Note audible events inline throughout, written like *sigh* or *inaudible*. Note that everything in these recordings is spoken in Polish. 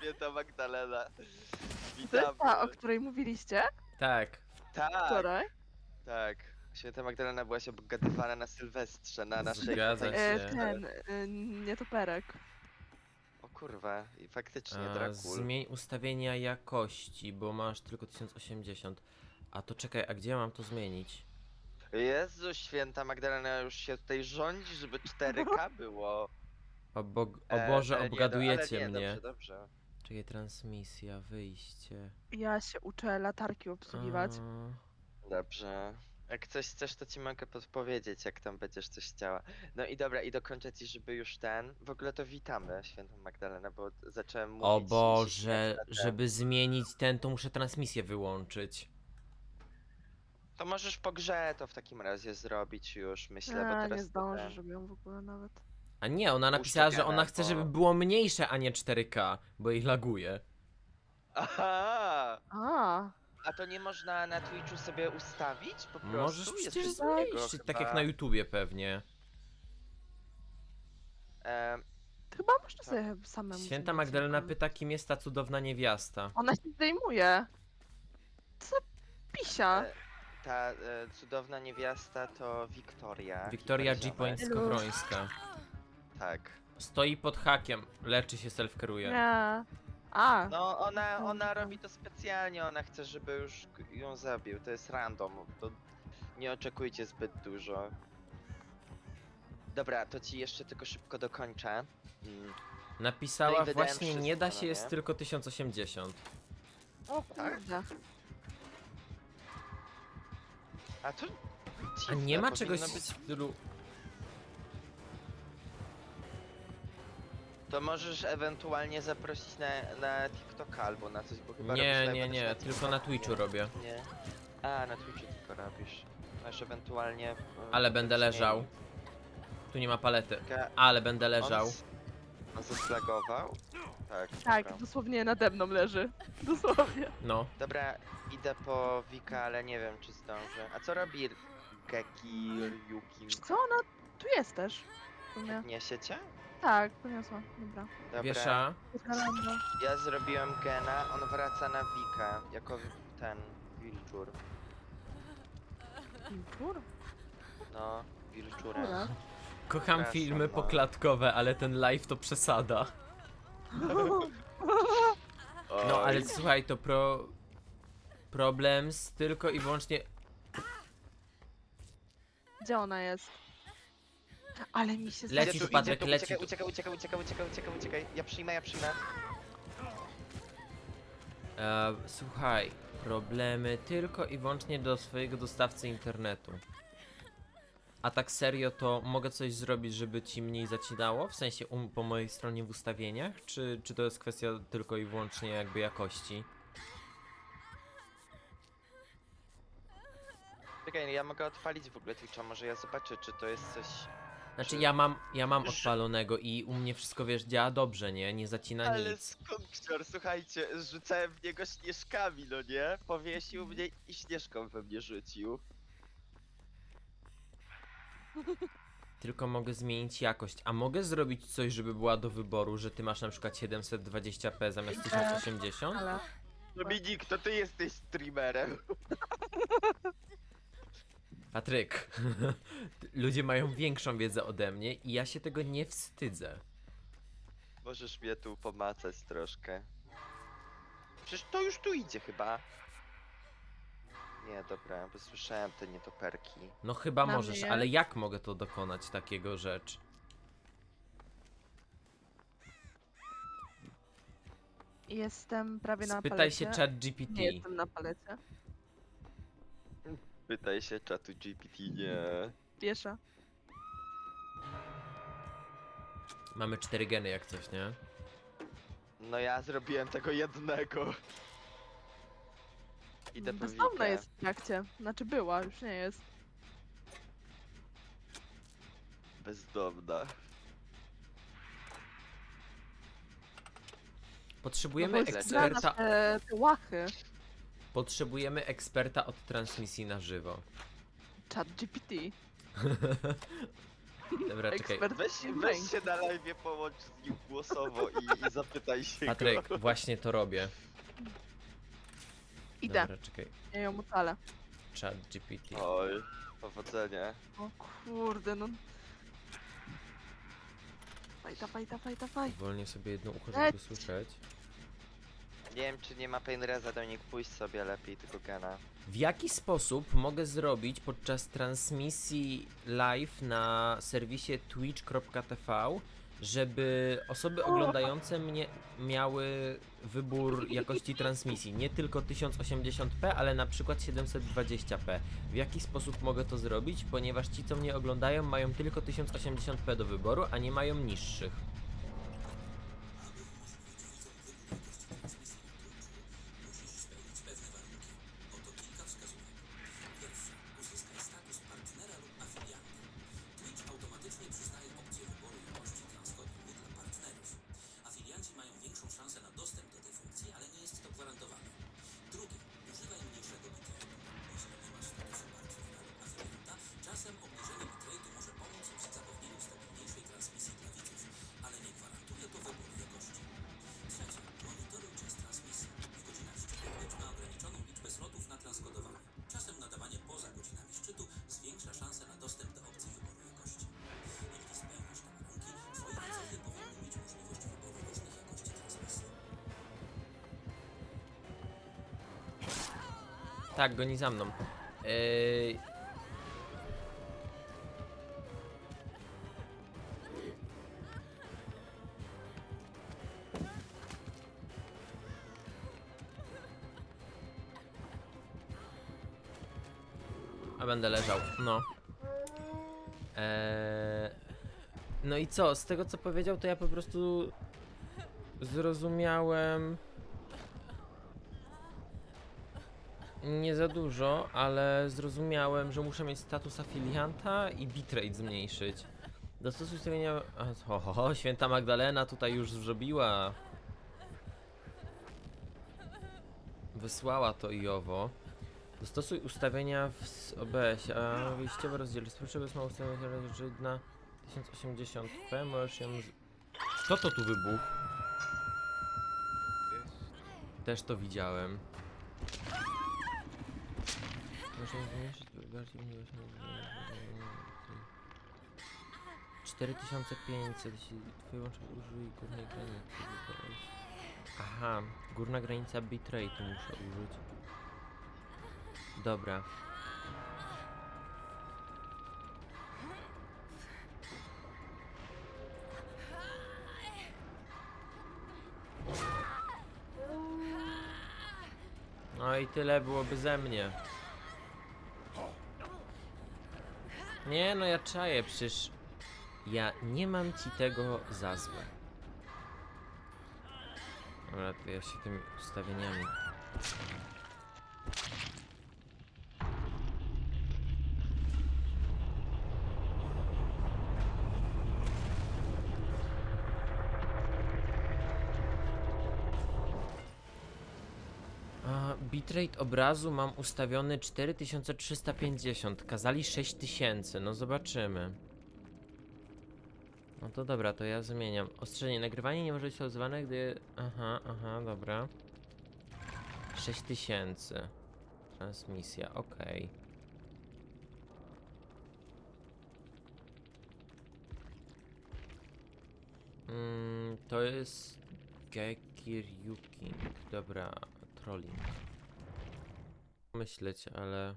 Święta Magdalena. To jest ta, o której mówiliście tak. Tak, wczoraj? tak. Święta Magdalena była się obgadywana na Sylwestrze, na naszej... Zgadza tej- E, się. ten, e, nietoperek. O kurwa, i faktycznie, A, Dracul. zmień ustawienia jakości, bo masz tylko 1080. A to czekaj, a gdzie mam to zmienić? Jezu, święta Magdalena już się tutaj rządzi, żeby 4K było. O, bo, o E, Boże, ale nie, obgadujecie ale nie, mnie. Dobrze, dobrze. Czekaj, transmisja, wyjście. Ja się uczę latarki obsługiwać. A, Dobrze. Jak coś chcesz, to ci mogę podpowiedzieć, jak tam będziesz coś chciała. No i dobra, i dokończę ci, żeby już ten... W ogóle to witamy świętą Magdalenę, bo zacząłem mówić... O i się Boże, śmiać na ten. żeby zmienić ten, to muszę transmisję wyłączyć. To możesz po grze to w takim razie zrobić już, myślę, bo teraz nie to zdążę, ten- żeby ją w ogóle nawet. A nie, ona napisała, że ona chce, żeby było mniejsze, a nie 4K, bo jej laguje. Aha! A, A to nie można na Twitchu sobie ustawić po prostu? Możesz Jest przecież coś takiego zmniejszyć, tak chyba. jak na YouTubie pewnie. Em, chyba można sobie samemu Święta zmienić Magdalena pyta, kim jest ta cudowna niewiasta. Ona się zdejmuje. Co pisia? e, ta e, cudowna niewiasta to Wiktoria. Wiktoria G. Hiperzioma. Point Skowrońska. Tak. Stoi pod hakiem, leczy się, self-keruje. Nie. A, No ona, ona robi to specjalnie, ona chce, żeby już k- ją zabił. To jest random, to nie oczekujcie zbyt dużo. Dobra, to ci jeszcze tylko szybko dokończę. Mm. No Napisała wydałem właśnie, nie da wszystko, się, no jest nie? tylko 1080. o tak? kurde. A to A dziwne, nie ma powinno czegoś być... w stylu... To możesz ewentualnie zaprosić na, na TikToka albo na coś, bo chyba Nie, robisz nie, live'a też nie, na tylko na Twitchu robię. Nie. A, na Twitchu tylko robisz. Masz ewentualnie... e, Ale będę leżał. Tu nie ma palety. Ka- Ale będę leżał. On, s-? Tak. Tak, dobra. dosłownie nade mną leży. *laughs* Dosłownie. No. Dobra, idę po Wika, ale nie wiem czy zdążę. A co robi Geki, Yuki? Wiesz Co ona? Tu jest też. W sumie. Tak, poniosła. Dobra. Dobra. Wiesza. Ja zrobiłem gena, on wraca na Wika, jako ten wilczur. Wilczur? No, wilczurem. Dobra. Kocham Przepraszam, filmy no. poklatkowe, ale ten live to przesada. *laughs* No ale Oj. słuchaj, to pro... Problem z tylko i wyłącznie... Gdzie ona jest? Ale mi się Leci Idzie tu, idzie Patryk, tu, leci uciekaj. Uciekaj, uciekaj, uciekaj, uciekaj, uciekaj, uciekaj. Ja przyjmę, ja przyjmę. E, słuchaj, problemy tylko i wyłącznie do swojego dostawcy internetu. A tak serio, to mogę coś zrobić, żeby ci mniej zacinało? W sensie um, po mojej stronie w ustawieniach? Czy, czy to jest kwestia tylko i wyłącznie jakby jakości? Czekaj, ja mogę odpalić w ogóle Twitcha, może ja zobaczę, czy to jest coś... Znaczy Czy- ja mam, ja mam odpalonego i u mnie wszystko wiesz działa dobrze, nie? Nie zacina Ale nic. skąpcior, słuchajcie, rzucałem w niego śnieżkami, no nie? Powiesił mnie i śnieżką we mnie rzucił. Tylko mogę zmienić jakość. A mogę zrobić coś, żeby była do wyboru, że ty masz na przykład 720p zamiast 1080? Ale... Dominik, to ty jesteś streamerem. *laughs* Patryk, *laughs* ludzie mają większą wiedzę ode mnie i ja się tego nie wstydzę. Możesz mnie tu pomacać troszkę. Przecież to już tu idzie chyba. Nie, dobra, bo słyszałem te nietoperki. No chyba możesz, ale jak mogę to dokonać takiego rzecz? Jestem prawie na Spytaj palecie. się chat GPT. Nie jestem na palecie. Pytaj się czatu GPT, nie. Piesza. Mamy cztery geny jak coś, nie? No ja zrobiłem tego jednego. Idę po Bezdomna jest w trakcie. Znaczy była, już nie jest. Bezdomna. Potrzebujemy no bo jest eksperta-. Te, te łachy. Potrzebujemy eksperta od transmisji na żywo. Chat GPT. *laughs* Dobra, czekaj. Ekspert Weź, weź się na live połącz z nim głosowo i, i zapytaj się Patryk, go. właśnie to robię. Idę, Dobra, czekaj. ja ją ocalę. Chat GPT. Oj, powodzenia. O kurde, no. Dawaj, dawaj, dawaj, dawaj. Wolnie sobie jedno ucho, Leć. żeby słyszeć. Nie wiem, czy nie ma Painreza do nich pójść sobie lepiej, tylko Gena. W jaki sposób mogę zrobić podczas transmisji live na serwisie twitch.tv, żeby osoby oglądające mnie miały wybór jakości transmisji, nie tylko 1080p, ale na przykład 720p. W jaki sposób mogę to zrobić, ponieważ ci, co mnie oglądają, mają tylko 1080p do wyboru, a nie mają niższych. Tak, goni za mną. A będę leżał, no. Eee... No i co? Z tego co powiedział, to ja po prostu zrozumiałem. Nie za dużo, ale zrozumiałem, że muszę mieć status afilianta i bitrate zmniejszyć. Dostosuj ustawienia... Ho, ho, ho, święta Magdalena tutaj już zrobiła. Wysłała to i owo. Dostosuj ustawienia w OBS, a wyjściowe rozdzielcie. Słyszę, bez mało ustawienia że na 1080p możesz ją... Kto to tu wybuchł? Też to widziałem. Można zmniejszyć bardziej właśnie. 4500, jeśli łącznik użyj górnej granicy. Aha, górna granica bitrate'u muszę użyć. Dobra. No i tyle byłoby ze mnie. Nie no, ja czaję, przecież ja nie mam ci tego za złe. Dobra, to ja się tymi ustawieniami. A, bitrate obrazu mam ustawiony 4350, kazali 6000, no zobaczymy. No to dobra, to ja zmieniam. Ostrzeżenie, nagrywanie nie może być odzywane, gdy... Aha, aha, dobra. 6000. Transmisja, okej. Mm, to jest Gekir Yuking. Dobra, trolling. Myśleć, ale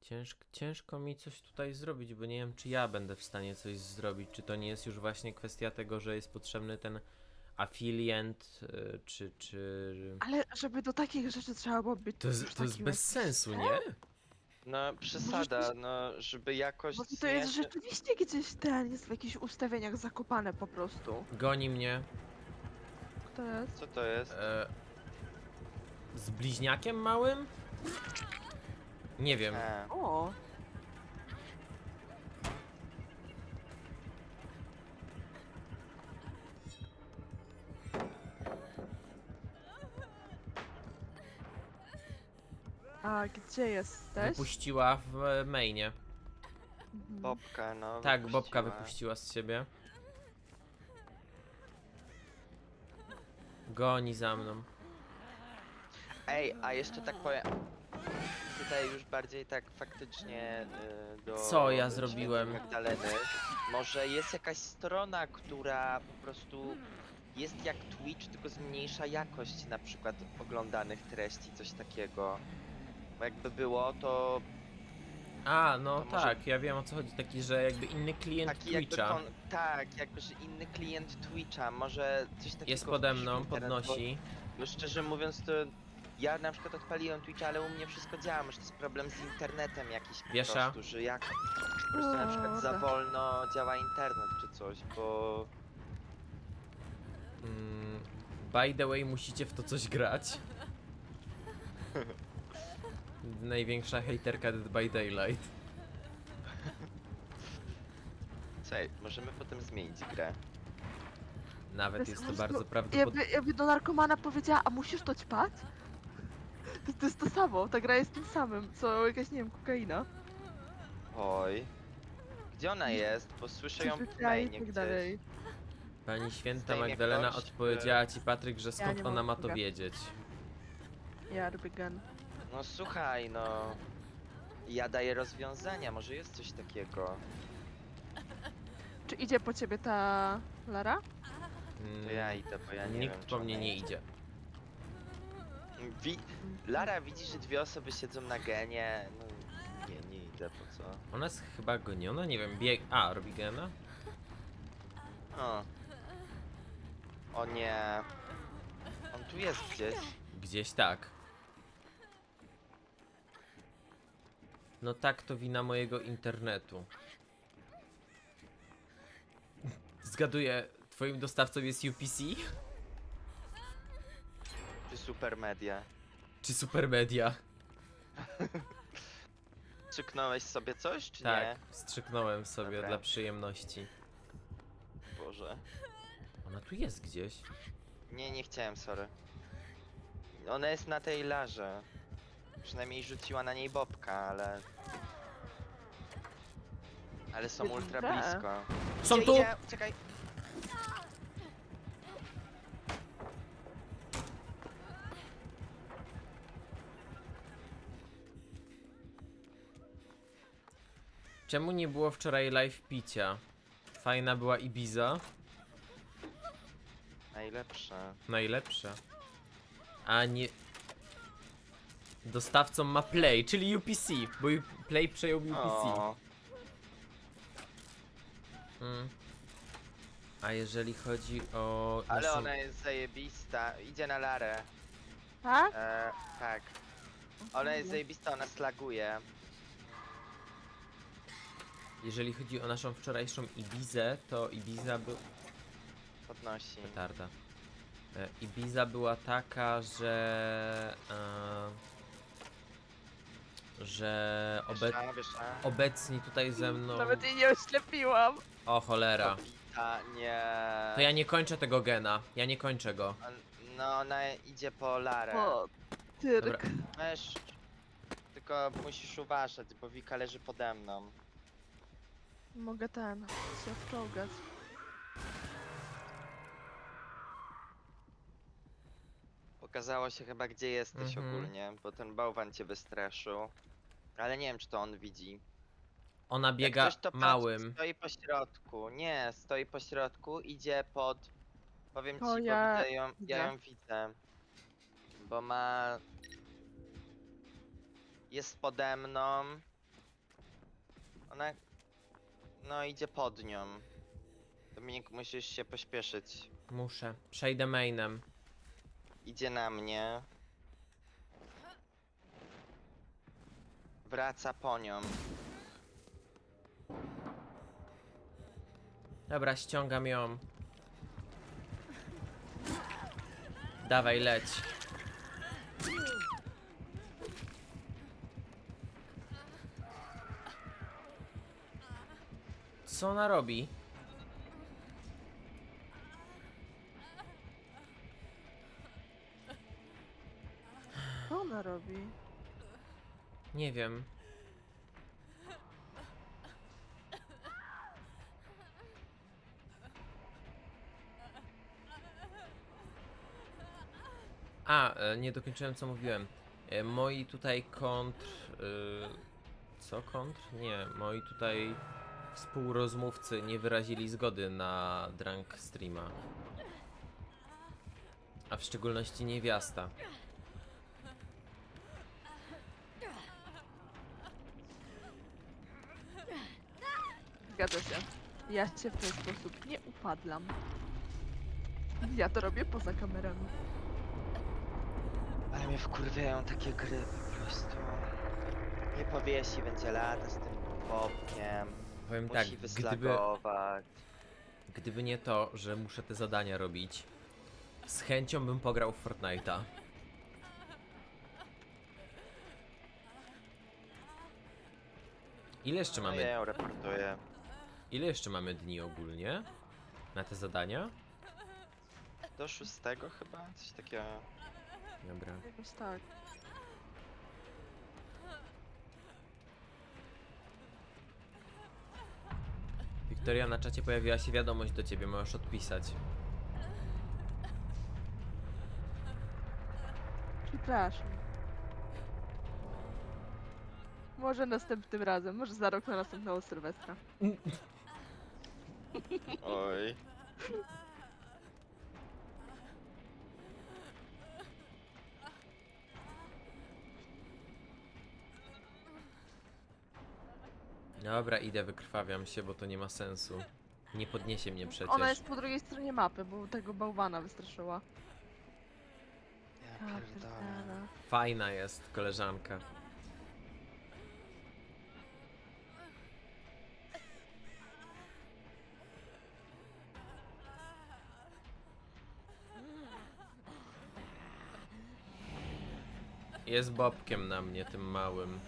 ciężko, ciężko mi coś tutaj zrobić, bo nie wiem, czy ja będę w stanie coś zrobić. Czy to nie jest już właśnie kwestia tego, że jest potrzebny ten affiliate, y, czy, czy... Ale żeby do takich rzeczy trzeba było być To jest, to jest takim bez sensu, nie? No, przesada, no, żeby jakoś... Może to jest rzeczywiście gdzieś ten, jest w jakichś ustawieniach zakopane po prostu. Goni mnie. Kto jest? Co to jest? E, z bliźniakiem małym? Nie wiem. A, O! A gdzie jesteś? Wypuściła w mainie. Mhm. Bobka, no. Tak, Bobka wypuściła z siebie. Goni za mną. Ej, a jeszcze tak powiem. Tutaj już bardziej tak faktycznie y, do. Co ja zrobiłem? Magdaleny. Może jest jakaś strona, która po prostu jest jak Twitch, tylko zmniejsza jakość na przykład oglądanych treści, coś takiego. Bo jakby było, to A, no To może- tak, ja wiem o co chodzi. Taki, że jakby inny klient taki jakby Twitcha kon- tak, jakby że inny klient Twitcha, może coś takiego. jest pode w mną, internet, bo- podnosi. Bo szczerze mówiąc, to ja na przykład odpaliłem Twitcha, ale u mnie wszystko działa. Może to jest problem z internetem jakiś po Wiesza? prostu, że jak po prostu na przykład za wolno działa internet czy coś, bo Mm, by the way, musicie w to coś grać. *laughs* Największa hejterka Dead by Daylight. Słuchaj, możemy potem zmienić grę. Nawet Bez jest to bardzo prawdopodobne. Jakby, jakby do narkomana powiedziała, a musisz to ćpać? To, to jest to samo, ta gra jest tym samym, co jakaś, nie wiem, kokaina. Oj. Gdzie ona jest? Bo słyszę ją w Przyzwyczaj i mainie tak gdzieś. dalej. Pani święta Zdejmie Magdalena ktoś, odpowiedziała ci, Patryk, że nie skąd ona mam ma to wiedzieć. Ja robię gun. No słuchaj, no. Ja daję rozwiązania, może jest coś takiego. Czy idzie po ciebie ta Lara? Mm, To ja idę, bo ja nie Nikt wiem. po mnie nie idzie. idzie. Wi Lara widzi, że dwie osoby siedzą na genie. No nie, nie idę, po co? Ona jest chyba goniona, nie wiem, bieg... A, robi gena? O. O nie. On tu jest gdzieś. Gdzieś tak. No tak, to wina mojego internetu. Zgaduję, twoim dostawcą jest UPC? Czy super media. Czy Supermedia? Czyknąłeś *laughs* sobie coś, czy Tak, nie? wstrzyknąłem sobie Dobra. dla przyjemności. Boże. Ona tu jest gdzieś. Nie, nie chciałem, sorry. Ona jest na tej larze. Przynajmniej rzuciła na niej bobka, ale... Ale są Jest ultra blisko. Są Idzie, tu! idzie, Czekaj. Czemu nie było wczoraj live picia? Fajna była Ibiza. Najlepsze. Najlepsza. A nie... Dostawcą ma Play, czyli UPC, bo U- Play przejął UPC. O, Mm. A jeżeli chodzi o... ale naszą- ona jest zajebista. Idzie na larę. Tak? E, tak. Ona jest zajebista, ona slaguje. Jeżeli chodzi o naszą wczorajszą Ibizę, to Ibiza był... Podnosi. Petarda. E, Ibiza była taka, że... E, że obe, Wiesza, wiesza. obecni tutaj ze mną... Nawet jej nie oślepiłam. O cholera. Kobita, nie. To ja nie kończę tego gena. Ja nie kończę go. On- No ona idzie po larę. O, tyrk. Dobra. Weź. Tylko musisz uważać, bo Wika leży pode mną. Mogę ten, się wczołgać. Pokazało się chyba gdzie jesteś Mhm. ogólnie, bo ten bałwan cię wystraszył. Ale nie wiem czy to on widzi. Ona Jak biega coś, to patrz, małym. Stoi po środku. Nie, stoi po środku, idzie pod. Powiem ci, O, bo ja widzę ją, ja widzę. ją widzę. Bo ma. Jest pode mną. Ona. No idzie pod nią. Dominik, musisz się pośpieszyć. Muszę. Przejdę mainem. Idzie na mnie. Wraca po nią. Dobra, ściągam ją. Dawaj, leć. Co ona robi? Co ona robi? Nie wiem. A, e, nie dokończyłem co mówiłem. E, moi tutaj kontr. E, co kontr? Nie, moi tutaj współrozmówcy nie wyrazili zgody na drunk streama. A w szczególności niewiasta. Ja się w ten sposób nie upadlam. Ja to robię poza kamerami. Ale mnie wkurwiają takie gry po prostu. Nie powiesi, będzie lata z tym popkiem. Powiem Musi tak, gdyby, wyslagować. gdyby nie to, że muszę te zadania robić, z chęcią bym pograł w Fortnite'a. Ile jeszcze No mamy ja ją reportuję. Ile jeszcze mamy dni ogólnie na te zadania? Do szóstego chyba? Coś takiego. Dobra. Jakoś tak. Wiktoria, na czacie pojawiła się wiadomość do ciebie, możesz odpisać. Przepraszam. Może następnym razem, może za rok na następnego Sylwestra. *laughs* Oj. Dobra, idę, wykrwawiam się, bo to nie ma sensu. Nie podniesie mnie przecież. Ona jest po drugiej stronie mapy, bo tego bałwana wystraszyła. Ja pierdolę. Fajna jest koleżanka. Jest bobkiem na mnie, tym małym.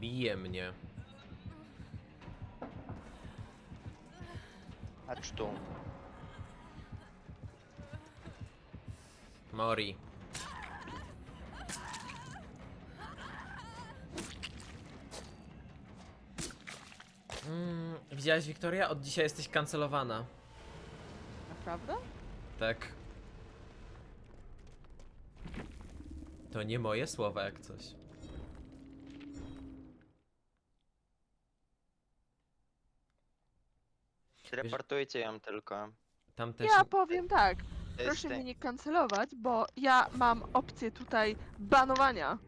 Bije mnie. Patrz tu. Mori. Widziałaś Wiktoria? Od dzisiaj jesteś kancelowana. Naprawdę? Tak. To nie moje słowa jak coś. Reportujcie ją tylko. Tam też. Ja powiem tak. Proszę mnie nie kancelować, bo ja mam opcję tutaj banowania.